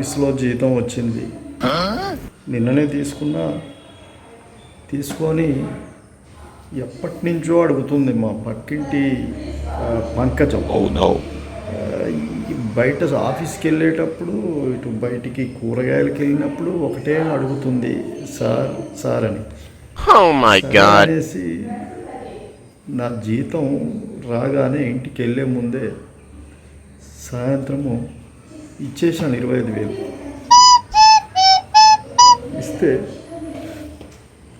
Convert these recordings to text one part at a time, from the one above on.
ఆఫీస్లో జీతం వచ్చింది. నిన్ననే తీసుకున్నా. తీసుకొని ఎప్పటి నుంచో అడుగుతుంది మా పక్కింటి పంకజం. Oh బయట ఆఫీస్కి వెళ్ళేటప్పుడు ఇటు బయటికి కూరగాయలకి వెళ్ళినప్పుడు ఒకటే అడుగుతుంది సార్ సార్ అని. Oh. అనేసి నా జీతం రాగానే ఇంటికి వెళ్ళే ముందే సాయంత్రము ఇచ్చేసాను ఇరవై ఐదు వేలు. ఇస్తే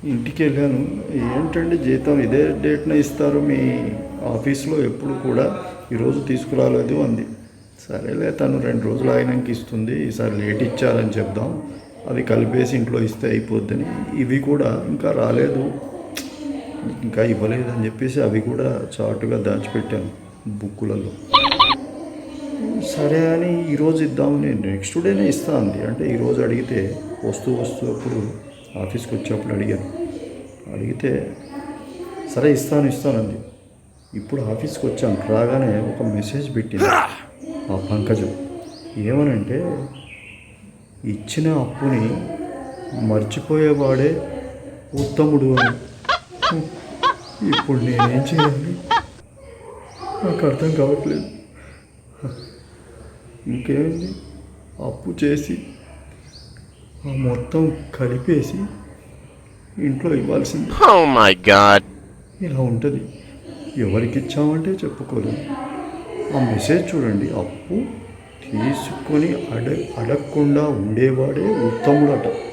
ఇంటికి వెళ్ళాను. ఏంటండి జీతం ఇదే డేట్న ఇస్తారు? మీ ఆఫీస్లో ఎప్పుడు కూడా ఈరోజు తీసుకురాలేదు అంది. సరేలే తను రెండు రోజులు అయినాక ఇస్తుంది. ఈసారి లేట్ ఇచ్చారని చెప్దాం. అవి కలిపేసి ఇంట్లో ఇస్తే అయిపోద్దని. ఇవి కూడా ఇంకా రాలేదు. ఇంకా ఇవ్వలేదని చెప్పేసి అవి కూడా చాటుగా దాచిపెట్టాను బుక్కులలో. సరే అని ఈరోజు ఇద్దాం నేను నెక్స్ట్ డేనే ఇస్తా అంది. అంటే ఈరోజు అడిగితే వస్తూ వస్తూ అప్పుడు ఆఫీస్కి వచ్చేప్పుడు అడిగాను. అడిగితే సరే ఇస్తాను ఇస్తానంది ఇప్పుడు ఆఫీస్కి వచ్చాను. రాగానే ఒక మెసేజ్ పెట్టింది ఆ పంకజం. ఏమనంటే ఇచ్చిన అప్పుని మర్చిపోయేవాడే ఉత్తముడు అని. ఇప్పుడు నేనేం చేయాలి? నాకు అర్థం కావట్లేదు. ఇంకేంది అప్పు చేసి ఆ మొత్తం కలిపేసి ఇంట్లో ఇవ్వాల్సింది. Oh my god. ఇలా ఉంటుంది. ఎవరికి ఇచ్చామంటే చెప్పుకోలేదు ఆ మెసేజ్ చూడండి. అప్పు తీసుకొని అడ అడగకుండా ఉండేవాడే ఉత్తముడట.